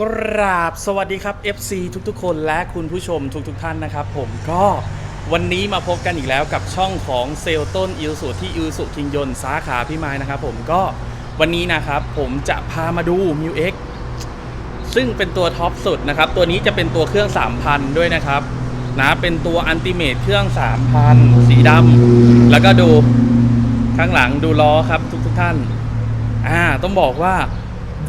กราบสวัสดีครับ FC ทุกๆ คนและคุณผู้ชมทุกๆท่านนะครับ ผมก็วันนี้มาพบกันอีกแล้วกับช่องของเซลต้นอิวสุที่อิวสุคิงยนสาขาพี่ไม้นะครับผมก็วันนี้นะครับผมจะพามาดู m ิว X ซึ่งเป็นตัวท็อปสุดนะครับ ตัวนี้จะเป็นตัวเครื่อง 3,000 ด้วยนะครับนะเป็นตัวอันติเมตเครื่อง 3,000 สีดำแล้วก็ดูข้างหลังดูล้อครับทุกๆท่านอ่าต้องบอกว่า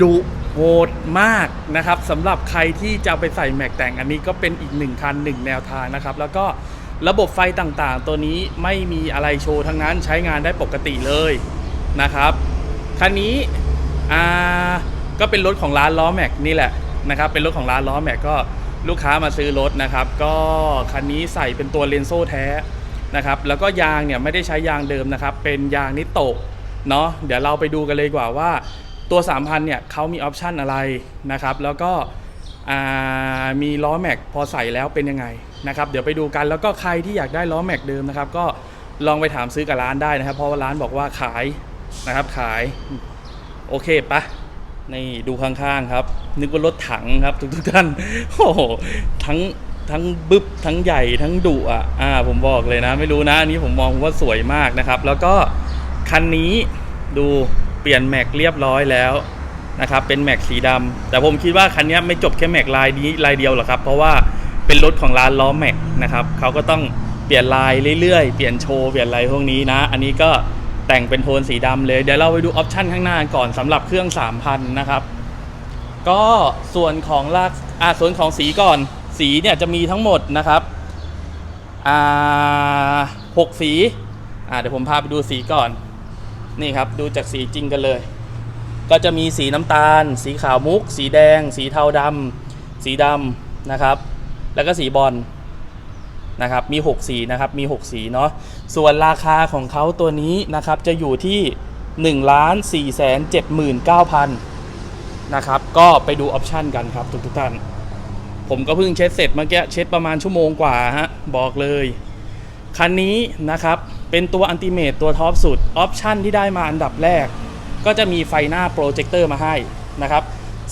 ดุ โหดมากนะครับสำหรับใครที่จะไปใส่แม็กแต่งอันนี้ก็เป็นอีกหนึ่งคันหนึ่งแนวทางนะครับ แล้วก็ระบบไฟต่างๆ ตัวนี้ไม่มีอะไรโชว์ทั้งนั้นใช้งานได้ปกติเลยนะครับคันนี้อ่าก็เป็นรถของร้านล้อแม็กนี่แหละนะครับ เป็นรถของร้านล้อแม็กก็ลูกค้ามาซื้อรถนะครับ ก็คันนี้ใส่เป็นตัวเลนโซ่แท้นะครับ แล้วก็ยางเนี่ยไม่ได้ใช้ยางเดิมนะครับ เป็นยางนิโตะเนาะเดี๋ยวเราไปดูกันเลยกว่าว่า ตัว 3,000เนี่ยเขามีออปชันอะไรนะครับ แล้วก็มีล้อแม็กพอใส่แล้วเป็นยังไงนะครับ เดี๋ยวไปดูกันแล้วก็ใครที่อยากได้ล้อแม็กเดิมนะครับ ก็ลองไปถามซื้อกับร้านได้นะครับ เพราะว่าร้านบอกว่าขายนะครับขาย โอเคปะนี่ดูข้างๆครับ นึกว่ารถถังครับทุกๆท่านโอ้โหทั้งทั้งบึบทั้งใหญ่ทั้งดุอะอ่าผมบอกเลยนะ ไม่รู้นะอันนี้ผมมองว่าสวยมากนะครับ แล้วก็คันนี้ดู เปลี่ยนแม็กเรียบร้อยแล้วนะครับเป็นแม็กสีดำแต่ผมคิดว่าคันนี้ไม่จบแค่แม็กลายนี้ลายเดียวหรอกครับ เพราะว่าเป็นรถของร้านล้อแม็กนะครับเขาก็ต้องเปลี่ยนลายเรื่อยๆ เปลี่ยนโชว์เปลี่ยนอะไรพวกนี้นะ อันนี้ก็แต่งเป็นโทนสีดำเลย เดี๋ยวเราไปดูออปชันข้างหน้าก่อนสำหรับเครื่อง 3,000 นะครับ ก็ส่วนของลากอ่าส่วนของสีก่อน สีเนี่ยจะมีทั้งหมดนะครับอ่าหกสีอ่าเดี๋ยวผมพาไปดูสีก่อน นี่ครับดูจากสีจริงกันเลย ก็จะมีสีน้ำตาล สีขาวมุก สีแดง สีเทาดำสีดำนะครับ แล้วก็สีบอลนะครับมี 6 สีนะครับมี 6 สีเนาะส่วนราคาของเขาตัวนี้นะครับจะอยู่ที่1ล้าน4แสน79,000นะครับก็ไปดูออปชันกันครับทุกทุกท่านผมก็เพิ่งเช็ดเสร็จเมื่อกี้เช็ดประมาณชั่วโมงกว่าฮะบอกเลย คันนี้นะครับ เป็นตัวอันติเมตตัวท็อปสุดออปชันที่ได้มาอันดับแรก ก็จะมีไฟหน้าโปรเจคเตอร์มาให้นะครับ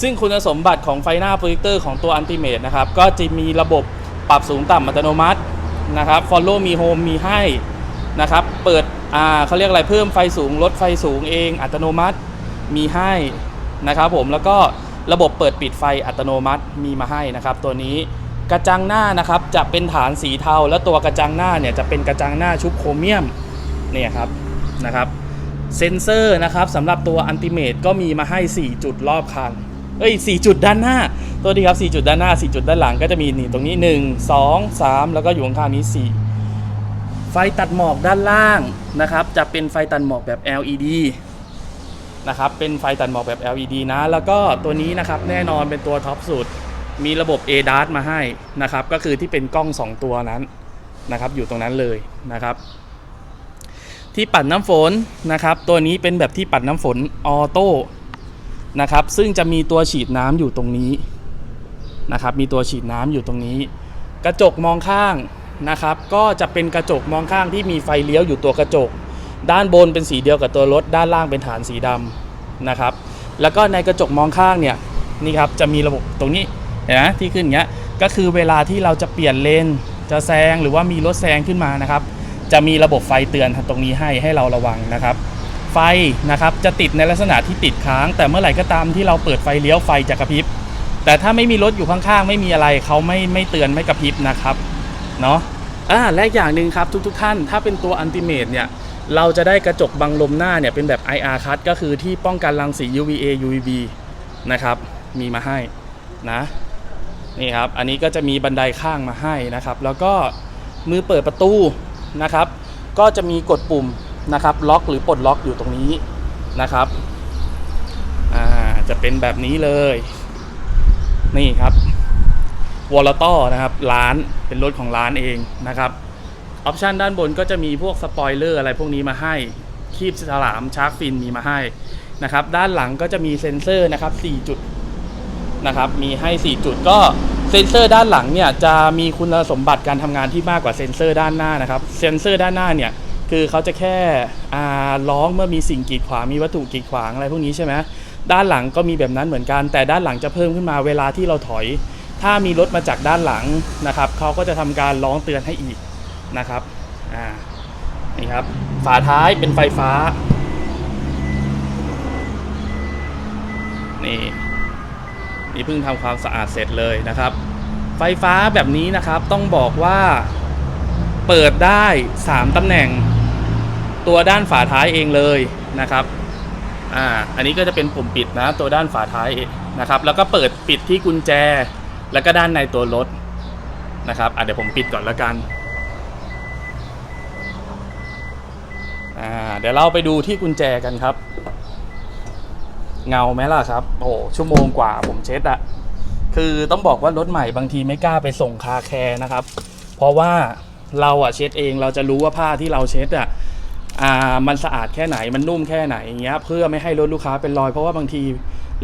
ซึ่งคุณสมบัติของไฟหน้าโปรเจคเตอร์ของตัวอันติเมตนะครับก็จะมีระบบปรับสูงต่ำอัตโนมัตินะครับ Follow Me Home มีให้นะครับเปิดอ่าเขาเรียกอะไรเพิ่มไฟสูงลดไฟสูงเองอัตโนมัติมีให้นะครับผมแล้วก็ระบบเปิดปิดไฟอัตโนมัติมีมาให้นะครับตัวนี้ กระจังหน้านะครับจะเป็นฐานสีเทา และตัวกระจังหน้าเนี่ยจะเป็นกระจังหน้าชุบโครเมียมเนี่ยครับนะครับเซนเซอร์นะครับสำหรับตัวอันติเมตก็มีมาให้ 4 จุดรอบคันเอ้ย4จุดด้านหน้า ตัวนี้ครับ 4 จุดด้านหน้า 4 จุดด้านหลังก็จะมีนี่ตรงนี้ 1 2 3 แล้วก็อยู่ข้างๆนี้ 4 ไฟตัดหมอกด้านล่างนะครับ จะเป็นไฟตัดหมอกแบบ LED นะครับเป็นไฟตัดหมอกแบบ LED นะ แล้วก็ตัวนี้นะครับแน่นอนเป็นตัวท็อปสุด มีระบบ ADAS มาให้นะครับ ก็คือที่เป็นกล้อง 2 ตัวนั้นนะครับ อยู่ตรงนั้นเลยนะครับ ที่ปัดน้ำฝนนะครับ ตัวนี้เป็นแบบที่ปัดน้ำฝนออโต้นะครับ ซึ่งจะมีตัวฉีดน้ำอยู่ตรงนี้นะครับ มีตัวฉีดน้ำอยู่ตรงนี้ กระจกมองข้างนะครับ ก็จะเป็นกระจกมองข้างที่มีไฟเลี้ยวอยู่ตัวกระจก ด้านบนเป็นสีเดียวกับตัวรถ ด้านล่างเป็นฐานสีดำนะครับ แล้วก็ในกระจกมองข้างเนี่ยนี่ครับจะมีระบบตรงนี้ เห็นไหมที่ขึ้นอย่างเงี้ยก็คือเวลาที่เราจะเปลี่ยนเลนจะแซงหรือว่ามีรถแซงขึ้นมานะครับ จะมีระบบไฟเตือนตรงนี้ให้ให้เราระวังนะครับ ไฟนะครับจะติดในลักษณะที่ติดค้าง แต่เมื่อไหร่ก็ตามที่เราเปิดไฟเลี้ยวไฟจะกระพริบ แต่ถ้าไม่มีรถอยู่ข้างๆ ไม่มีอะไรเขาไม่ไม่เตือนไม่กระพริบนะครับเนาะอ่าและอย่างหนึ่งครับทุกๆ ท่าน ถ้าเป็นตัวอันติเมตเนี่ยเราจะได้กระจกบังลมหน้าเนี่ยเป็นแบบ IR cut ก็คือที่ป้องกันรังสี UVA UVB นะครับ มีมาให้นะ นี่ครับ อันนี้ก็จะมีบันไดข้างมาให้นะครับ แล้วก็มือเปิดประตูนะครับ ก็จะมีกดปุ่มนะครับล็อกหรือปลดล็อกอยู่ตรงนี้นะครับอ่าจะเป็นแบบนี้เลย นี่ครับวอลต้อนะครับร้านเป็นรถของร้านเองนะครับออปชันด้านบนก็จะมีพวกสปอยเลอร์อะไรพวกนี้มาให้คีบฉลามชาร์กฟินมีมาให้นะครับ ด้านหลังก็จะมีเซ็นเซอร์นะครับ4จุด นะครับมีให้ 4 จุดก็เซ็นเซอร์ด้านหลังเนี่ยจะมีคุณสมบัติการทำงานที่มากกว่าเซ็นเซอร์ด้านหน้านะครับเซ็นเซอร์ด้านหน้าเนี่ยคือเขาจะแค่ร้องเมื่อมีสิ่งกีดขวางมีวัตถุกีดขวางอะไรพวกนี้ใช่ไหมด้านหลังก็มีแบบนั้นเหมือนกัน แต่ด้านหลังจะเพิ่มขึ้นมาเวลาที่เราถอย ถ้ามีรถมาจากด้านหลังนะครับเขาก็จะทำการร้องเตือนให้อีกนะครับอ่านี่ครับฝาท้ายเป็นไฟฟ้านี่ นี่เพิ่งทำความสะอาดเสร็จเลยนะครับ ไฟฟ้าแบบนี้นะครับต้องบอกว่าเปิดได้ 3ตำแหน่งตัวด้านฝาท้ายเองเลยนะครับอ่าอันนี้ก็จะเป็นปุ่มปิดนะตัวด้านฝาท้ายนะครับแล้วก็เปิดปิดที่กุญแจ แล้วก็ด้านในตัวรถนะครับอะเดี๋ยวผมปิดก่อนแล้วกันอ่าเดี๋ยวเราไปดูที่กุญแจกันครับ เงาไหมล่ะครับ โอ้ชั่วโมงกว่าผมเช็ดอะคือต้องบอกว่ารถใหม่บางทีไม่กล้าไปส่งคาแคร์นะครับ เพราะว่าเราอะเช็ดเองเราจะรู้ว่าผ้าที่เราเช็ดอะอ่ามันสะอาดแค่ไหนมันนุ่มแค่ไหนอย่างเงี้ย เพื่อไม่ให้รถลูกค้าเป็นรอย เพราะว่าบางที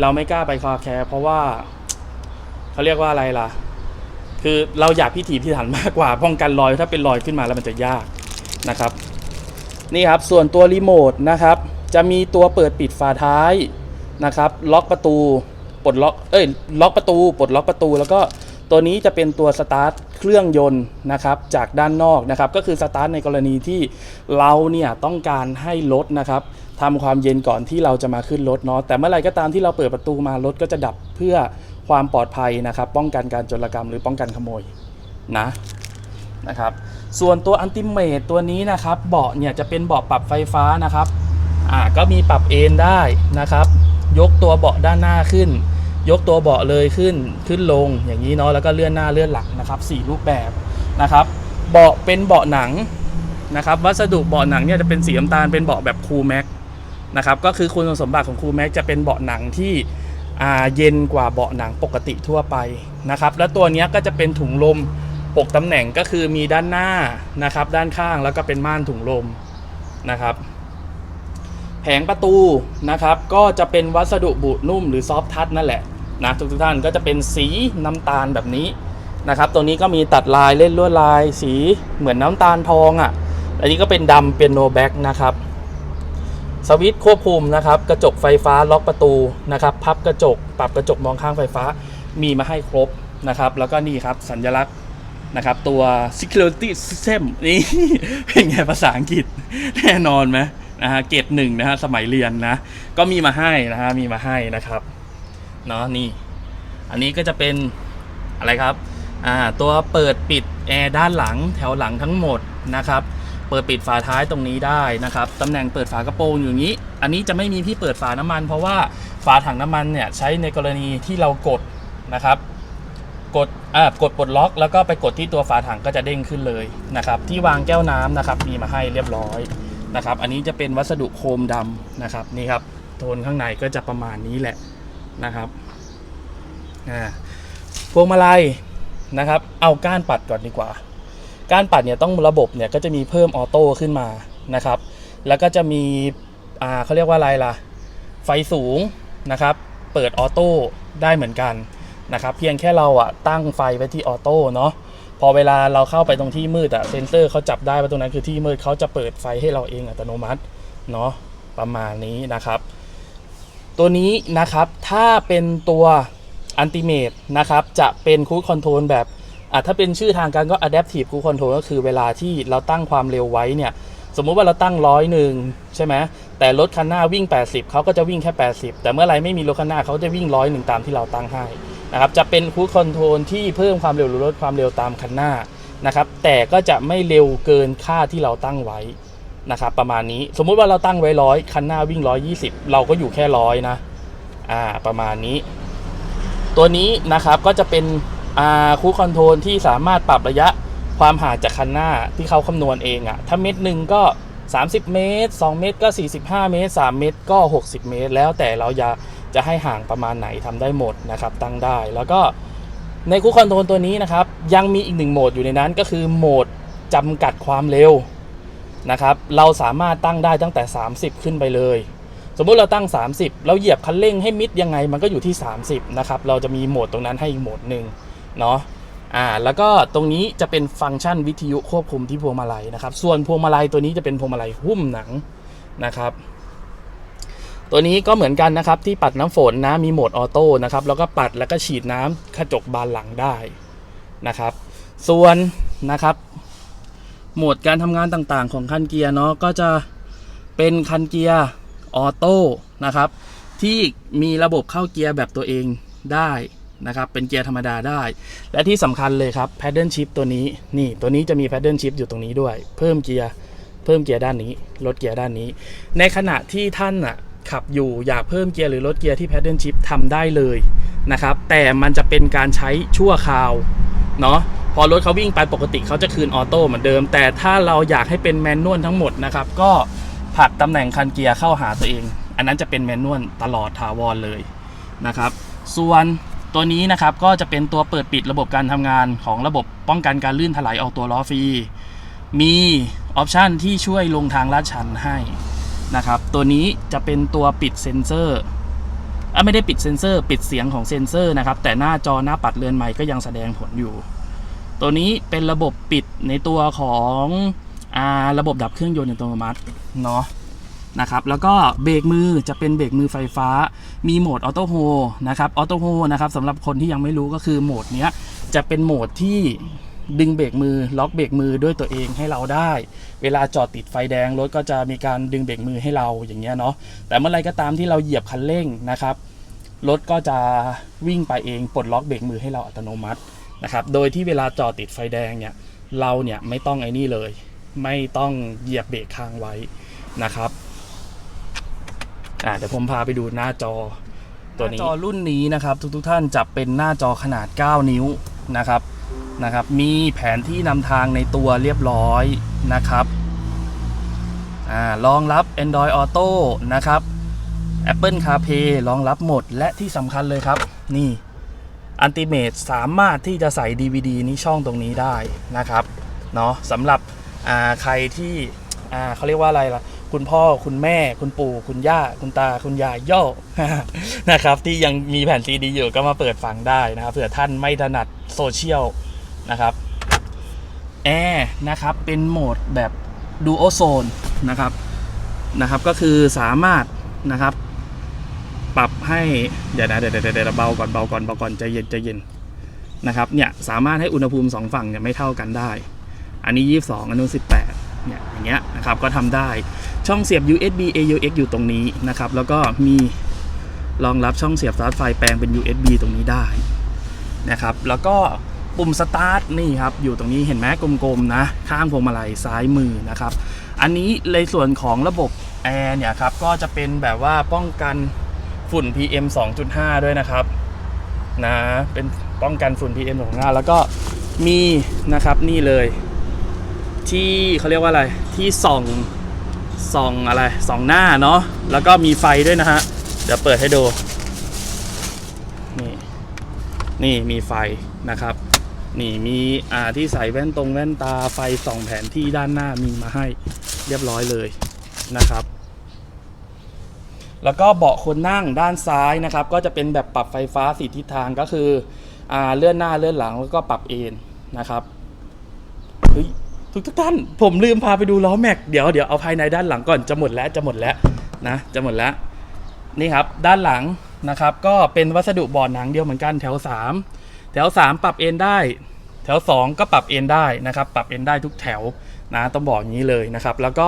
เราไม่กล้าไปคาแคร์เพราะว่าเขาเรียกว่าอะไรล่ะ คือเราอยากพิถีพิถันมากกว่าป้องกันรอยถ้าเป็นรอยขึ้นมาแล้วมันจะยากนะครับ นี่ครับส่วนตัวรีโมทนะครับ จะมีตัวเปิดปิดฝาท้าย นะครับ ล็อกประตูปลดล็อกเอ้ยล็อกประตูปลดล็อกประตู แล้วก็ตัวนี้จะเป็นตัวสตาร์ทเครื่องยนต์นะครับจากด้านนอกนะครับ ก็คือสตาร์ทในกรณีที่เราเนี่ยต้องการให้รถนะครับทำความเย็นก่อนที่เราจะมาขึ้นรถเนาะแต่เมื่อไรก็ตามที่เราเปิดประตูมารถก็จะดับเพื่อความปลอดภัยนะครับ ป้องกันการโจรกรรมหรือป้องกันขโมยนะนะครับ ส่วนตัวอันติเมตตัวนี้นะครับ เบาะเนี่ยจะเป็นเบาะปรับไฟฟ้านะครับอ่าก็มีปรับเอนได้นะครับ ยกตัวเบาะด้านหน้าขึ้น ยกตัวเบาะเลยขึ้นขึ้นลงอย่างนี้เนาะแล้วก็เลื่อนหน้าเลื่อนหลังนะครับสี่รูปแบบนะครับเบาะเป็นเบาะหนังนะครับวัสดุเบาะหนังเนี่ยจะเป็นสีน้ำตาลเป็นเบาะแบบคูลแม็กนะครับก็คือคุณสมบัติของคูลแม็กจะเป็นเบาะหนังที่เย็นกว่าเบาะหนังปกติทั่วไปนะครับแล้วตัวนี้ก็จะเป็นถุงลมปกตำแหน่งก็คือมีด้านหน้านะครับด้านข้างแล้วก็เป็นม่านถุงลมนะครับ แผงประตูนะครับก็จะเป็นวัสดุบุนุ่มหรือซอฟทัชนั่นแหละนะทุกทุกท่านก็จะเป็นสีน้ำตาลแบบนี้นะครับตัวนี้ก็มีตัดลายเล่นลวดลายสีเหมือนน้ำตาลทองอะ่ะ อันนี้ก็เป็นดำเป็นโนแบ็กนะครับสวิตช์ควบคุมนะครับกระจกไฟฟ้าล็อกประตูนะครับพับกระจก ปรับกระจกมองข้างไฟฟ้ามีมาให้ครบนะครับ แล้วก็นี่ครับสัญลักษณ์นะครับตัว security system นี่เป็นไงภาษาอังกฤษแน่นอนไหม นะฮะเกรดหนึ่งนะฮะสมัยเรียนนะก็มีมาให้นะฮะมีมาให้นะครับเนาะนี่ อันนี้ก็จะเป็นอะไรครับอ่าตัวเปิดปิดแอร์ด้านหลังแถวหลังทั้งหมดนะครับเปิดปิดฝาท้ายตรงนี้ได้นะครับตำแหน่งเปิดฝากระโปรงอยู่นี้ อันนี้จะไม่มีที่เปิดฝาน้ำมัน เพราะว่าฝาถังน้ำมันเนี่ยใช้ในกรณีที่เรากดนะครับกดอ่ากดปลดล็อก แล้วก็ไปกดที่ตัวฝาถังก็จะเด้งขึ้นเลยนะครับที่วางแก้วน้ำนะครับมีมาให้เรียบร้อย นะครับ อันนี้จะเป็นวัสดุโคมดำนะครับนี่ครับโทนข้างในก็จะประมาณนี้แหละนะครับพวงมาลัยนะครับ เอาก้านปัดก่อนดีกว่า ก้านปัดเนี่ยต้องระบบเนี่ยก็จะมีเพิ่มออโต้ขึ้นมานะครับ แล้วก็จะมีอ่าเขาเรียกว่าอะไรล่ะ ไฟสูงนะครับ เปิดออโต้ได้เหมือนกันนะครับ เพียงแค่เราอะตั้งไฟไว้ที่ออโต้เนาะ พอเวลาเราเข้าไปตรงที่มืดอะเซนเซอร์เขาจับได้ว่าตรงนั้นคือที่มืดเขาจะเปิดไฟให้เราเองอัตโนมัติเนาะประมาณนี้นะครับ ตัวนี้นะครับถ้าเป็นตัวอันติเมตนะครับจะเป็นคู i คอนโทรลแบบอะถ้าเป็นชื่อทางการก็ Adaptive Cruise Control ก็คือเวลาที่เราตั้งความเร็วไว้เนี่ย สมมุติว่าเราตั้งร้อยหนึ่งใช่ไหมแต่รถคันหน้าวิ่ง 80 เขาก็จะวิ่งแค่ 80 แต่เมื่อไรไม่มีรถคันหน้าเขาจะวิ่งร้อยหนึ่งตามที่เราตั้งให้ นะครับจะเป็นคู i คอนโทรลที่เพิ่มความเร็วหรือลดความเร็วตามคันหน้านะครับแต่ก็จะไม่เร็วเกินค่าที่เราตั้งไว้นะครับประมาณนี้สมมุติว่าเราตั้งไว้ร้อยคันหน้าวิ่ง 120 เราก็อยู่แค่ร้อยนะอ่าประมาณนี้ ตัวนี้นะครับก็จะเป็นอ่าคูคอนโทรลที่สามารถปรับระยะความห่างจากคันหน้าที่เขาคำนวณเองอะถ้าเม็ดหนึ่งก็ 30 เมตร 2 เมตรก็ 45 เมตร 3 เมตรก็ 60 เมตร แล้วแต่เราจะ จะให้ห่างประมาณไหนทำได้หมดนะครับตั้งได้ แล้วก็ในคูคอนโทรลตัวนี้นะครับยังมีอีกหนึ่งโหมดอยู่ในนั้นก็คือโหมดจำกัดความเร็วนะครับเราสามารถตั้งได้ตั้งแต่ 30 ขึ้นไปเลย สมมุติเราตั้ง 30 เราเหยียบคันเร่งให้มิดยังไงมันก็อยู่ที่ 30นะครับเราจะมีโหมดตรงนั้นให้อีกโหมดหนึ่งเนาะอ่าแล้วก็ตรงนี้จะเป็นฟังก์ชันวิทยุควบคุมที่พวงมาลัยนะครับ ส่วนพวงมาลัยตัวนี้จะเป็นพวงมาลัยหุ้มหนังนะครับ ตัวนี้ก็เหมือนกันนะครับที่ปัดน้ำฝนนะมีโหมดออโต้นะครับแล้วก็ปัดแล้วก็ฉีดน้ำกระจกบานหลังได้นะครับ ส่วนนะครับโหมดการทำงานต่างๆ ของคันเกียร์เนาะก็จะเป็นคันเกียร์ออโต้นะครับที่มีระบบเข้าเกียร์แบบตัวเองได้นะครับเป็นเกียร์ธรรมดาได้ และที่สำคัญเลยครับ paddle shift ตัวนี้นี่ตัวนี้จะมี paddle shift อยู่ตรงนี้ด้วย เพิ่มเกียร์เพิ่มเกียร์ด้านนี้ ลดเกียร์ด้านนี้ ในขณะที่ท่านอะ ขับอยู่อยากเพิ่มเกียร์หรือลดเกียร์ที่ paddle shift ทำได้เลยนะครับ แต่มันจะเป็นการใช้ชั่วคราวเนาะพอรถเขาวิ่งไปปกติเขาจะคืนออโต้เหมือนเดิม แต่ถ้าเราอยากให้เป็นแมนนวลทั้งหมดนะครับก็ผลักตำแหน่งคันเกียร์เข้าหาตัวเอง อันนั้นจะเป็นแมนนวลตลอดถาวรเลยนะครับ ส่วนตัวนี้นะครับก็จะเป็นตัวเปิดปิดระบบการทำงานของระบบป้องกันการลื่นถลายออกตัวล้อฟรีมีออปชันที่ช่วยลงทางลาดชันให้ นะครับ ตัวนี้จะเป็นตัวปิดเซนเซอร์อไม่ได้ปิดเซนเซอร์ ปิดเสียงของเซนเซอร์นะครับ แต่หน้าจอหน้าปัดเรือนใหม่ก็ยังแสดงผลอยู่ ตัวนี้เป็นระบบปิดในตัวของอาระบบดับเครื่องยนต์อัตโนมัติเนาะนะครับ แล้วก็เบรกมือจะเป็นเบรกมือไฟฟ้า มีโหมดออโต้โฮนะครับ ออโต้โฮนะครับสำหรับคนที่ยังไม่รู้ก็คือโหมดเนี้ยจะเป็นโหมดที่ดึงเบรกมือล็อกเบรกมือด้วยตัวเองให้เราได้ เวลาจอดติดไฟแดงรถก็จะมีการดึงเบรกมือให้เราอย่างเงี้ยเนาะแต่เมื่อไรก็ตามที่เราเหยียบคันเร่งนะครับรถก็จะวิ่งไปเองปลดล็อกเบรกมือให้เราอัตโนมัตินะครับโดยที่เวลาจอดติดไฟแดงเนี่ยเราเนี่ยไม่ต้องไอ้นี่เลย ไม่ต้องเหยียบเบรกค้างไว้นะครับอ่าเดี๋ยวผมพาไปดูหน้าจอตัวนี้จอรุ่นนี้นะครับ ทุกๆท่านจะเป็นหน้าจอขนาด 9 นิ้วนะครับ นะครับ มีแผนที่นำทางในตัวเรียบร้อยนะครับอ่ารองรับ Android Auto นะครับ Apple CarPlay รองรับหมด และที่สำคัญเลยครับ นี่ Ultimate สามารถที่จะใส่ DVD นี้ช่องตรงนี้ได้นะครับเนาะสำหรับใครที่เขาเรียกว่าอะไรล่ะ คุณพ่อคุณแม่คุณปู่ คุณย่า คุณตาคุณยายย่อนะครับ ที่ยังมีแผ่นซีดีอยู่ก็มาเปิดฟังได้นะครับเผื่อท่านไม่ถนัดโซเชียล นะครับแอร์นะครับเป็นโหมดแบบดูโอโซนนะครับนะครับ ก็คือสามารถนะครับ ปรับให้เดี๋ยวนะเดี๋ยวเดี๋ยวเดี๋ยวเบาก่อนเบาก่อนเบาก่อนใจเย็นใจเย็นนะครับเนี่ยสามารถให้อุณหภูมิสองฝั่งเนี่ยไม่เท่ากันได้ อันนี้ 22 อันนู้น18เนี่ยอย่างเงี้ยนะครับก็ทำได้ช่องเสียบ USB AUX อยู่ตรงนี้นะครับ แล้วก็มีรองรับช่องเสียบชาร์จไฟแปลงเป็น USB ตรงนี้ได้นะครับ แล้วก็ ปุ่มสตาร์ทนี่ครับอยู่ตรงนี้เห็นไหมกลมๆนะ ข้างพวงมาลัยซ้ายมือนะครับ อันนี้ในส่วนของระบบแอร์เนี่ยครับก็จะเป็นแบบว่าป้องกันฝุ่น PM 2.5 ด้วยนะครับนะเป็นป้องกันฝุ่น PM 2.5 แล้วก็มีนะครับนี่เลย ที่เขาเรียกว่าอะไรที่ส่องส่องอะไรส่องหน้าเนาะแล้วก็มีไฟด้วยนะฮะเดี๋ยวเปิดให้ดูนี่นี่มีไฟนะครับ นี่มีอ่าที่ใส่แว่นตรงแว่นตาไฟส่องแผนที่ด้านหน้ามีมาให้เรียบร้อยเลยนะครับ แล้วก็เบาะคนนั่งด้านซ้ายนะครับ ก็จะเป็นแบบปรับไฟฟ้าสีทิศทางก็คืออ่าเลื่อนหน้าเลื่อนหลังแล้วก็ปรับเอนนะครับเฮ้ยทุกทุกท่านผมลืมพาไปดูล้อแม็กเดี๋ยวเดี๋ยวเอาภายในด้านหลังก่อนจะหมดแล้วจะหมดแล้วนะจะหมดแล้วนี่ครับด้านหลังนะครับ ก็เป็นวัสดุบอร์ดหนังเดียวเหมือนกันแถว 3 แถว 3 ปรับเอนได้ แถว 2 ก็ปรับเอนได้นะครับปรับเอนได้ทุกแถวนะต้องบอกอย่างนี้เลยนะครับแล้วก็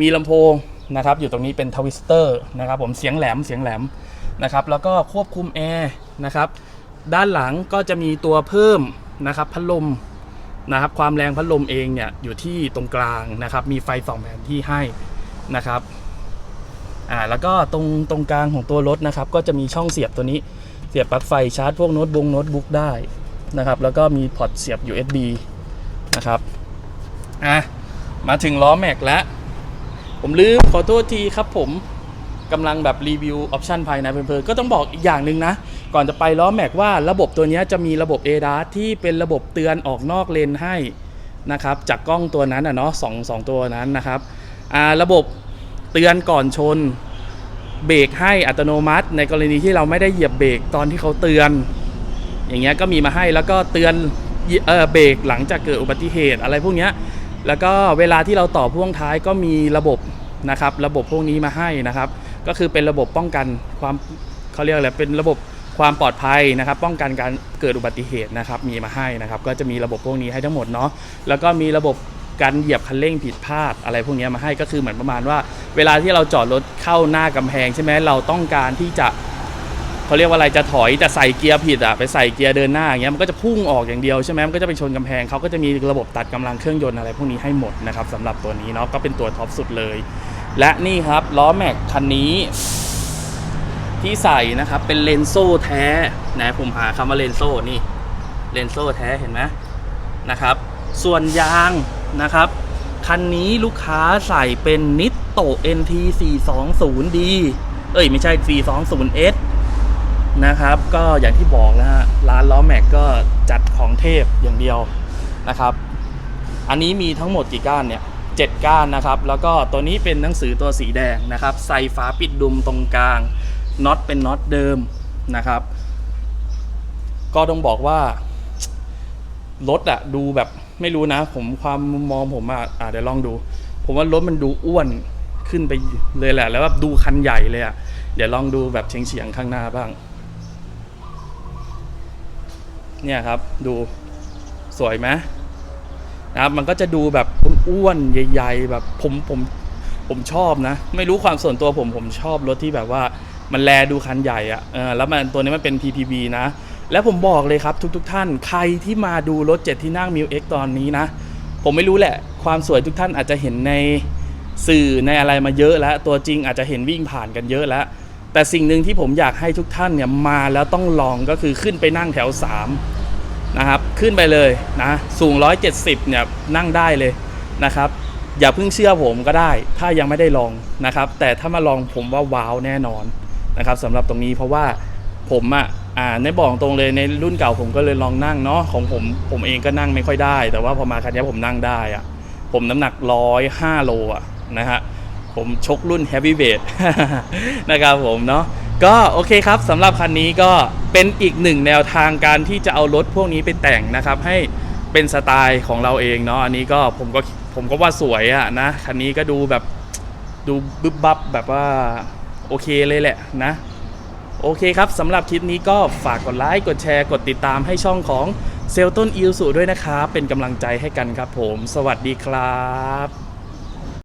มีลำโพงนะครับอยู่ตรงนี้เป็นทวิสเตอร์นะครับผมเสียงแหลมเสียงแหลมนะครับแล้วก็ควบคุมแอร์นะครับด้านหลังก็จะมีตัวเพิ่มนะครับพัดลมนะครับความแรงพัดลมเองเนี่ยอยู่ที่ตรงกลางนะครับมีไฟสองแผนที่ให้นะครับอ่าแล้วก็ตรงตรงกลางของตัวรถนะครับก็จะมีช่องเสียบตัวนี้ เสียบปลั๊กไฟชาร์จพวกโน้ตบุ๊กโน้ตบุ๊กได้นะครับแล้วก็มีพอร์ตเสียบ USB นะครับอะมาถึงล้อแม็กแล้ว ผมลืมขอโทษทีครับผมกำลังแบบรีวิวออปชันภายในเพลินๆก็ต้องบอกอีกอย่างหนึ่งนะ ก่อนจะไปล้อแม็กว่าระบบตัวนี้จะมีระบบ a d a s ที่เป็นระบบเตือนออกนอกเลนให้นะครับจากกล้องตัวนั้นอะเนาะสองสองตัวนั้นนะครับอ่าระบบเตือนก่อนชน เบรกให้อัตโนมัติ ในกรณีที่เราไม่ได้เหยียบเบรกตอนที่เขาเตือน อย่างเงี้ยก็มีมาให้แล้วก็เตือนเออเบรกหลังจากเกิดอุบัติเหตุอะไรพวกเนี้ยแล้วก็เวลาที่เราต่อพ่วงท้ายก็มีระบบนะครับ ระบบพวกนี้มาให้นะครับ ก็คือเป็นระบบป้องกันความเขาเรียกอะไรเป็นระบบความปลอดภัยนะครับ ป้องกันการเกิดอุบัติเหตุนะครับ มีมาให้นะครับ ก็จะมีระบบพวกนี้ให้ทั้งหมดเนาะแล้วก็มีระบบ การเหยียบคันเร่งผิดพลาดอะไรพวกนี้มาให้ก็คือเหมือนประมาณว่า เวลาที่เราจอดรถเข้าหน้ากำแพงใช่ไหมเราต้องการที่จะเขาเรียกว่าอะไรจะถอยแต่ใส่เกียร์ผิดอะไปใส่เกียร์เดินหน้าอย่างเงี้ยมันก็จะพุ่งออกอย่างเดียวใช่ไหมมันก็จะไปชนกำแพงเขาก็จะมีระบบตัดกำลังเครื่องยนต์อะไรพวกนี้ให้หมดนะครับสำหรับตัวนี้เนาะก็เป็นตัวท็อปสุดเลย และนี่ครับล้อแม็กคันนี้ที่ใส่นะครับเป็นเลนโซ่แท้นะผมหาคำว่าเลนโซ่นี่เลนโซ่แท้เห็นไหมนะครับ ส่วนยาง นะครับ คันนี้ลูกค้าใส่เป็นนิตโต NT 420D เอ้ยไม่ใช่ 420S นะครับ ก็อย่างที่บอกนะฮะ ร้านล้อแม็กก็จัดของเทพอย่างเดียวนะครับ อันนี้มีทั้งหมดกี่ก้านเนี่ยเจ็ดก้านนะครับ แล้วก็ตัวนี้เป็นหนังสือตัวสีแดงนะครับ ใส่ฝาปิดดุมตรงกลางน็อตเป็นน็อตเดิมนะครับ ก็ต้องบอกว่ารถอะดูแบบ ไม่รู้นะ ผมความมุมมองผมอะอะเดี๋ยวลองดู ผมว่ารถมันดูอ้วนขึ้นไปเลยแหละ แล้วแบบดูคันใหญ่เลยอะเดี๋ยวลองดูแบบเฉียงๆข้างหน้าบ้าง เนี่ยครับ ดูสวยไหมนะครับมันก็จะดูแบบอ้วนใหญ่ ๆ แบบผมผมผมชอบนะ ไม่รู้ความส่วนตัวผมผมชอบรถที่แบบว่ามันแลดูคันใหญ่อะเออแล้วมันตัวนี้มันเป็น PPV นะ แล้วผมบอกเลยครับทุกๆทท่าน ใครที่มาดูรถ 7 ที่นั่ง m ิวเอ็กตอนนี้นะ ผมไม่รู้แหละ ความสวยทุกท่านอาจจะเห็นในสื่อในอะไรมาเยอะแล้ว ตัวจริงอาจจะเห็นวิ่งผ่านกันเยอะแล้ว แต่สิ่งหนึ่งที่ผมอยากให้ทุกท่านเนี่ยมาแล้วต้องลองก็คือขึ้นไปนั่งแถว 3 นะครับ ขึ้นไปเลยนะสูง 170 เนี่ยนั่งได้เลยนะครับ อย่าเพิ่งเชื่อผมก็ได้ ถ้ายังไม่ได้ลองนะครับ แต่ถ้ามาลองผมว่าว้าวแน่นอนนะครับสำหรับตรงนี้เพราะว่า ผมอะอ่าในบอกตรงเลยในรุ่นเก่าผมก็เลยลองนั่งเนาะของผมผมเองก็นั่งไม่ค่อยได้ แต่ว่าพอมาคันนี้ผมนั่งได้อะผมน้ำหนักร้อยห้าโลอะนะฮะผมชกรุ่น heavy weight นะครับผมเนาะก็โอเคครับสำหรับคันนี้ก็เป็นอีกหนึ่งแนวทางการที่จะเอารถพวกนี้ไปแต่งนะครับ ให้เป็นสไตล์ของเราเองเนาะอันนี้ก็ผมก็ผมก็ว่าสวยอะนะคันนี้ก็ดูแบบดูบึบบับแบบว่าโอเคเลยแหละนะ โอเคครับสำหรับคลิปนี้ก็ฝากกดไลค์กดแชร์ กดติดตามให้ช่องของเซลต้นอิลสุด้วยนะครับเป็นกำลังใจให้กันครับผม สวัสดีครับ